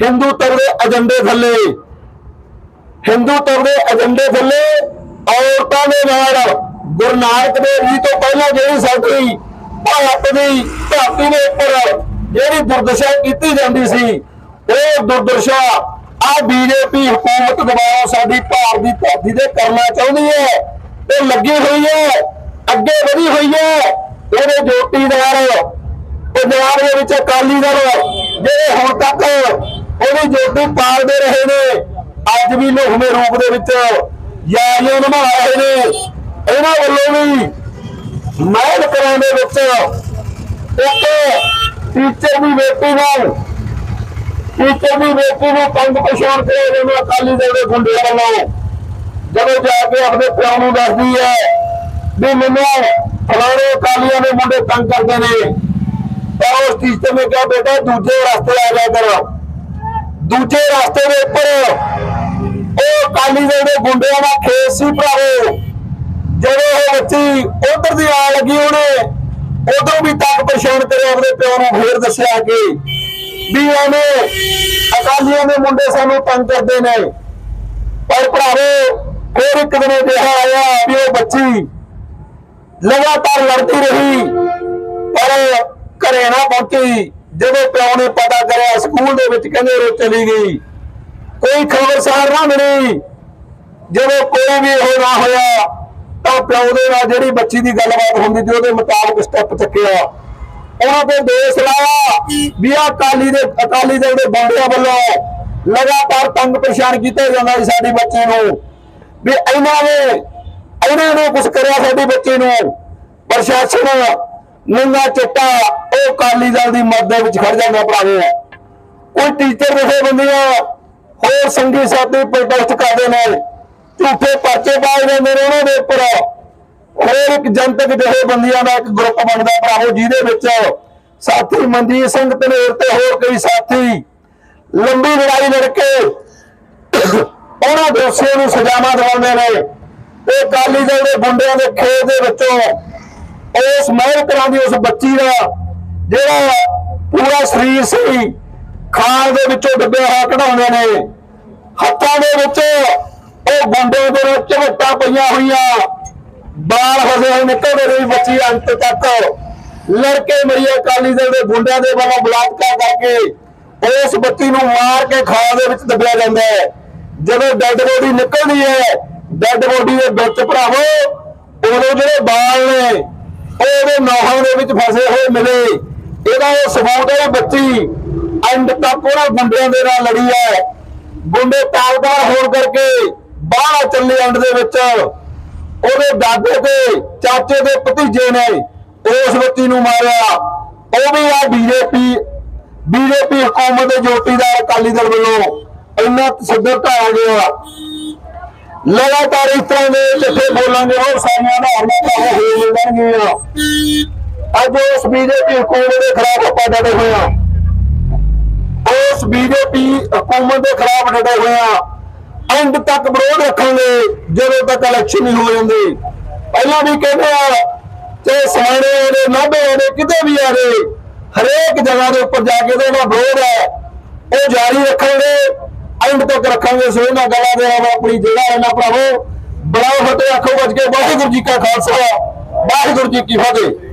ਹਿੰਦੂ ਹਿੰਦੂਤਵ ਦੇ ਏਜੰਡੇ ਥੱਲੇ। ਹਿੰਦੂਤਵ ਦੇ ਏਜੰਡੇ ਥੱਲੇ ਔਰਤਾਂ ਦੇ ਨਾਲ। ਗੁਰੂ ਨਾਨਕ ਦੇਵ ਜੀ ਤੋਂ ਪਹਿਲਾਂ ਜਿਹੜੀ ਸਾਡੀ ਭਾਰਤ ਦੀ ਧਰਤੀ ਦੇ ਉੱਪਰ ਜਿਹੜੀ ਦੁਰਦਸ਼ਾ ਕੀਤੀ ਜਾਂਦੀ ਸੀ, ਉਹ ਦੁਰਦਸ਼ਾ ਆ ਬੀਜੇਪੀ ਹਕੂਮਤ ਦੁਆਰਾ ਸਾਡੀ ਭਾਰਤ ਦੀ ਧਰਤੀ ਤੇ ਕਰਨਾ ਚਾਹੁੰਦੀ ਹੈ। ਤੇ ਲੱਗੀ ਹੋਈ ਹੈ, ਅੱਗੇ ਵਧੀ ਹੋਈ ਹੈ। ਇਹਦੇ ਜੋਟੀਦਾਰ ਪੰਜਾਬ ਦੇ ਵਿੱਚ ਅਕਾਲੀ ਦਲ, ਜਿਹੜੇ ਹੁਣ ਪਾਲਦੇ ਰਹੇ ਨੇ। ਅੱਜ ਵੀ ਲੋਹਵੇਂ ਰੂਪ ਦੇ ਵਿੱਚ ਯਾਰੀਆਂ ਨਿਭਾ ਰਹੇ ਨੇ। ਇਹਨਾਂ ਵੱਲੋਂ ਵੀ ਮਹਿਲ ਕਰਾਂ ਦੇ ਵਿੱਚ ਇੱਕ ਟੀਚਰ ਦੀ ਬੇਟੀ ਨੂੰ ਟੀਚਰ ਦੀ ਬੇਟੀ ਨੂੰ ਤੰਗ ਪਛਾਣ ਕੇ ਉਹਨੂੰ ਅਕਾਲੀ ਦਲ ਦੇ ਗੁੰਡੇ ਵੱਲੋਂ। ਜਦੋਂ ਜਾ ਕੇ ਆਪਣੇ ਪਿਓ ਨੂੰ ਦੱਸਦੀ ਹੈ ਵੀ ਮੈਨੂੰ ਫਲਾਣੇ ਅਕਾਲੀਆਂ ਦੇ ਮੁੰਡੇ ਤੰਗ ਕਰਦੇ ਨੇ। ਤਾਂ ਉਸ ਟੀਚਰ ਨੇ ਕਿਹਾ, ਬੇਟਾ ਦੂਜੇ ਰਸਤੇ ਆ ਜਾ ਕਰ। ਦੂਜੇ ਰਸਤੇ ਦੇ ਉੱਪਰ ਉਹ ਅਕਾਲੀ ਦਲ ਦੇ ਗੁੰਡਿਆਂ ਦਾ ਖੇਸ ਸੀ ਭਰਾਵੋ। ਜਦੋਂ ਉਹ ਬੱਚੀ ਉਧਰ ਦੀ ਆ ਲੱਗੀ, ਉਹਨੇ ਉਦੋਂ ਵੀ ਤੱਕ ਪਛਾਣ ਕਰਿਆ, ਆਪਣੇ ਪਿਓ ਨੂੰ ਫੇਰ ਦੱਸਿਆ ਕਿ ਵੀ ਉਹਨੇ ਅਕਾਲੀਆਂ ਦੇ ਮੁੰਡੇ ਸਾਨੂੰ ਤੰਗ ਕਰਦੇ ਨੇ। ਪਰ ਭਰਾਵੋ, ਫਿਰ ਇੱਕ ਦਿਨ ਅਜਿਹਾ ਆਇਆ ਵੀ ਉਹ ਬੱਚੀ ਲਗਾਤਾਰ ਲੜਦੀ ਰਹੀ, ਪਰ ਘਰੇ ਨਾ ਪਹੁੰਚੀ। ਜਦੋਂ ਪਿਓ ਨੇ ਪਤਾ ਕਰਿਆ, ਸਕੂਲ ਦੇ ਵਿੱਚ ਕਹਿੰਦੇ ਉਹ ਚਲੀ ਗਈ। ਕੋਈ ਖਬਰਸਾਰ ਨਾ ਮਿਲੀ। ਜਦੋਂ ਕੋਈ ਵੀ ਉਹ ਨਾ ਹੋਇਆ, ਤਾਂ ਪਿਓ ਦੇ ਨਾਲ ਜਿਹੜੀ ਬੱਚੀ ਦੀ ਗੱਲਬਾਤ ਹੁੰਦੀ ਸੀ, ਉਹਦੇ ਮੁਤਾਬਕ ਸਟੈਪ ਚੱਕਿਆ। ਉਹਨਾਂ ਤੇ ਦੋਸ਼ ਲਾਇਆ ਵੀ ਆ ਅਕਾਲੀ ਦੇ, ਅਕਾਲੀ ਦਲ ਦੇ ਬੰਦਿਆਂ ਵੱਲੋਂ ਲਗਾਤਾਰ ਤੰਗ ਪਰੇਸ਼ਾਨ ਕੀਤਾ ਜਾਂਦਾ ਸੀ ਸਾਡੀ ਬੱਚੀ ਨੂੰ। ਵੀ ਇਹਨਾਂ ਨੇ ਇਹਨਾਂ ਨੇ ਕੁਝ ਕਰਿਆ ਸਾਡੀ ਬੱਚੀ ਨੂੰ। ਪ੍ਰਸ਼ਾਸਨ ਨੰਗਾ ਚਿੱਟਾ ਉਹ ਅਕਾਲੀ ਦਲ ਦੀ ਮਦਦ ਵਿੱਚ ਖੜ ਜਾਂਦਾ ਭਰਾਵੋ। ਕੋਈ ਟੀਚਰ ਵਿਖੇ ਬੰਦੀਆਂ ਹੋਰ ਸੰਗੀ ਸਾਥੀ ਪ੍ਰੋਟੈਸਟ ਕਰਦੇ ਨੇ। ਝੂਠੇ ਪਰਚੇ ਪਾਏ ਜਾਂਦੇ ਨੇ ਉਹਨਾਂ ਦੇ ਉੱਪਰ। ਹੋਰ ਇੱਕ ਜਨਤਕ ਜਥੇਬੰਦੀਆਂ ਦਾ ਇੱਕ ਗਰੁੱਪ ਬਣਦਾ ਭਰਾਵੋ, ਜਿਹਦੇ ਵਿੱਚ ਸਾਥੀ ਮਨਜੀਤ ਸਿੰਘ ਧਨੇਰ ਤੇ ਹੋਰ ਕਈ ਸਾਥੀ। ਲੰਬੀ ਲੜਾਈ ਲੜ ਕੇ ਉਹਨਾਂ ਦੋਸ਼ੀਆਂ ਨੂੰ ਸਜ਼ਾਵਾਂ ਦਿਵਾਉਂਦੇ ਨੇ। ਤੇ ਅਕਾਲੀ ਦਲ ਦੇ ਗੁੰਡਿਆਂ ਦੇ ਖੇਤ ਦੇ ਵਿੱਚੋਂ ਉਸ ਮਹਿਲ ਕਲਾਂ ਦੀ, ਉਸ ਬੱਚੀ ਦਾ ਜਿਹੜਾ ਪੂਰਾ ਸਰੀਰ ਸੀ, ਖਾਲ ਦੇ ਵਿੱਚੋਂ ਡੱਬੇ ਹੋਇਆ ਕਢਾਉਂਦੇ ਨੇ। ਹੱਥਾਂ ਦੇ ਵਿੱਚ ਉਹ ਗੁੰਡੇ ਦੇ ਵਿੱਚ ਝਵੱਟਾਂ ਪਈਆਂ ਹੋਈਆਂ। ਬਾਲ ਫਸੇ ਹੋਏ ਨਿਕਲਦੇ ਰਹੀ ਬੱਚੀ ਅੰਤ ਤੱਕ। ਲੜਕੇ ਮਰੀ ਅਕਾਲੀ ਦਲ ਦੇ ਗੁੰਡਿਆਂ ਦੇ ਵੱਲੋਂ ਬਲਾਤਕਾਰ ਕਰਕੇ ਉਸ ਬੱਚੀ ਨੂੰ ਮਾਰ ਕੇ ਖਾਲ ਦੇ ਵਿੱਚ ਦੱਬਿਆ ਜਾਂਦਾ ਹੈ। ਜਦੋਂ ਡੈੱਡ ਬੋਡੀ ਨਿਕਲਦੀ ਹੈ, ਡੈੱਡ ਬੋਡੀ ਦੇ ਵਿੱਚ ਭਰਾਵੋ ਉਦੋਂ ਜਿਹੜੇ ਬਾਲ ਨੇ ਉਹਦੇ ਨੌਹਾਂ ਦੇ ਵਿੱਚ ਫਸੇ ਹੋਏ ਮਿਲੇ। ਇਹਦਾ ਉਹ ਸਬੂਤ ਹੈ ਬੱਚੀ। ਐਂਡ ਤੱਕ ਉਹਨਾਂ ਗੁੰਡਿਆਂ ਦੇ ਨਾਲ ਲੜੀ ਹੈ। ਗੁੰਡੇ ਤਾਲਦਾਰ ਹੋਣ ਕਰਕੇ ਬਾਹਰ ਚੱਲੇ ਐਂਡ ਦੇ ਵਿੱਚ। ਉਹਦੇ ਦਾਦੇ ਤੇ ਚਾਚੇ ਦੇ ਭਤੀਜੇ ਨੇ ਉਸ ਬੱਚੀ ਨੂੰ ਮਾਰਿਆ। ਉਹ ਵੀ ਆ ਬੀਜੇਪੀ ਬੀਜੇਪੀ ਹਕੂਮਤ ਦੇ ਜੋਟੀਦਾਰ ਅਕਾਲੀ ਦਲ ਵੱਲੋਂ। ਇੰਨਾ ਤਸੱਦਰ ਢਾਇਆ ਗਿਆ। ਲਗਾਤਾਰ ਇਸ ਤਰ੍ਹਾਂ ਦੇ ਜਿੱਥੇ ਬੋਲਾਂਗੇ ਉਹ ਸਾਰੀਆਂ ਦਾ ਹਰਮਤਾ ਹੋ ਮਿਲਣਗੀਆਂ। ਅੱਜ ਉਸ ਬੀਜੇਪੀ ਹਕੂਮਤ ਦੇ ਖਿਲਾਫ ਆਪਾਂ ਡਟੇ ਹੋਏ ਹਾਂ। ਉਸ ਬੀਜੇਪੀ ਹਕੂਮਤ ਦੇ ਖਿਲਾਫ ਡਟੇ ਹੋਏ ਹਾਂ। ਅੰਤ ਤੱਕ ਵਿਰੋਧ ਰੱਖਾਂਗੇ, ਜਦੋਂ ਤੱਕ ਇਲੈਕਸ਼ਨ ਨਹੀਂ ਹੋ ਜਾਂਦੇ। ਪਹਿਲਾਂ ਵੀ ਕਹਿੰਦੇ ਆ ਤੇ ਸਾਣੇ ਦੇ ਨਾਭੇ ਦੇ ਕਿਤੇ ਵੀ ਆ ਹਰੇਕ ਜਗ੍ਹਾ ਦੇ ਉੱਪਰ ਜਾ ਕੇ ਉਹਦਾ ਵਿਰੋਧ ਹੈ। ਉਹ ਜਾਰੀ ਰੱਖਾਂਗੇ। ਅੰਤ ਤੱਕ ਰੱਖਾਂਗੇ, ਸੋ ਇਹਨਾਂ ਗੱਲਾਂ ਦੇ ਆਵਾ ਆਪਣੀ ਜਗ੍ਹਾ ਇਹਨਾਂ ਭਰਾਵੋ। ਬੜਾ ਫਤਿਹ ਆਖੋ ਵੱਜ ਕੇ। ਵਾਹਿਗੁਰੂ ਜੀ ਕਾ ਖਾਲਸਾ, ਵਾਹਿਗੁਰੂ ਜੀ ਕੀ ਫਤਿਹ।